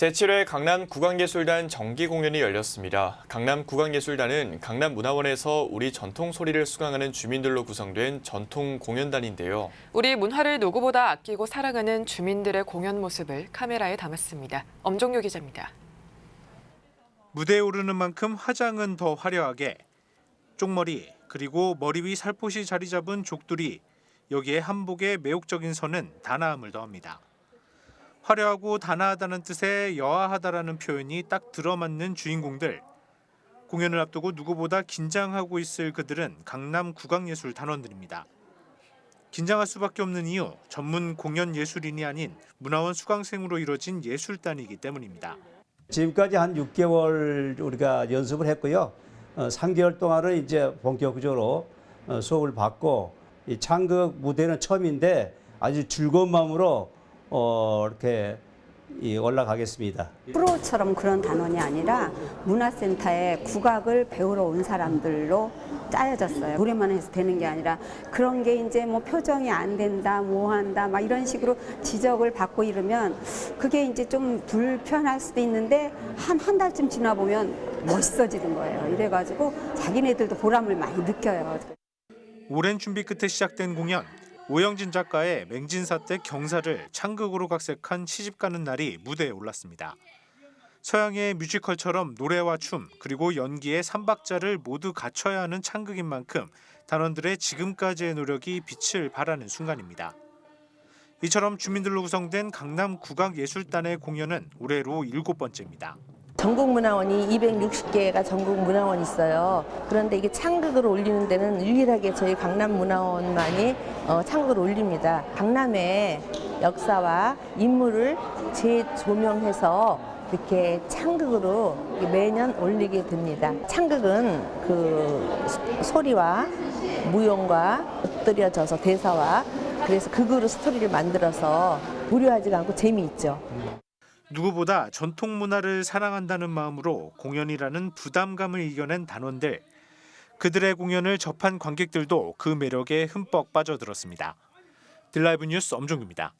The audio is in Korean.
제7회 강남 국악예술단 정기 공연이 열렸습니다. 강남 국악예술단은 강남 문화원에서 우리 전통 소리를 수강하는 주민들로 구성된 전통 공연단인데요. 우리 문화를 누구보다 아끼고 사랑하는 주민들의 공연 모습을 카메라에 담았습니다. 엄종료 기자입니다. 무대에 오르는 만큼 화장은 더 화려하게 쪽머리 그리고 머리 위 살포시 자리 잡은 족들이 여기에 한복의 매혹적인 선은 단아함을 더합니다. 화려하고 단아하다는 뜻의 여아하다라는 표현이 딱 들어맞는 주인공들. 공연을 앞두고 누구보다 긴장하고 있을 그들은 강남 국악예술 단원들입니다. 긴장할 수밖에 없는 이유 전문 공연 예술인이 아닌 문화원 수강생으로 이뤄진 예술단이기 때문입니다. 지금까지 한 6개월 우리가 연습을 했고요. 어, 3개월 동안은 이제 본격적으로 어, 수업을 받고 이 창극 무대는 처음인데 아주 즐거운 마음으로 어, 이렇게 이 올라가겠습니다. 프로처럼 그런 단원이 아니라 문화센터에 국악을 배우러 온 사람들로 짜여졌어요. 노래만 해서 되는 게 아니라 그런 게 이제 뭐 표정이 안 된다, 뭐 한다, 막 이런 식으로 지적을 받고 이러면 그게 이제 좀 불편할 수도 있는데 한 한 달쯤 지나 보면 멋있어지는 거예요. 이래가지고 자기네들도 보람을 많이 느껴요. 오랜 준비 끝에 시작된 공연. 오영진 작가의 맹진사 때 경사를 창극으로 각색한 시집 가는 날이 무대에 올랐습니다. 서양의 뮤지컬처럼 노래와 춤 그리고 연기의 삼박자를 모두 갖춰야 하는 창극인 만큼 단원들의 지금까지의 노력이 빛을 발하는 순간입니다. 이처럼 주민들로 구성된 강남 국악예술단의 공연은 올해로 일곱 번째입니다. 전국문화원이 260개가 전국문화원이 있어요. 그런데 이게 창극을 올리는 데는 유일하게 저희 강남문화원만이 어, 창극을 올립니다. 강남의 역사와 인물을 재조명해서 이렇게 창극으로 매년 올리게 됩니다. 창극은 그 소- 소리와 무용과 엎드려져서 대사와 그래서 극으로 스토리를 만들어서 무료하지가 않고 재미있죠. 누구보다 전통 문화를 사랑한다는 마음으로 공연이라는 부담감을 이겨낸 단원들. 그들의 공연을 접한 관객들도 그 매력에 흠뻑 빠져들었습니다. 딜라이브 뉴스 엄종규입니다.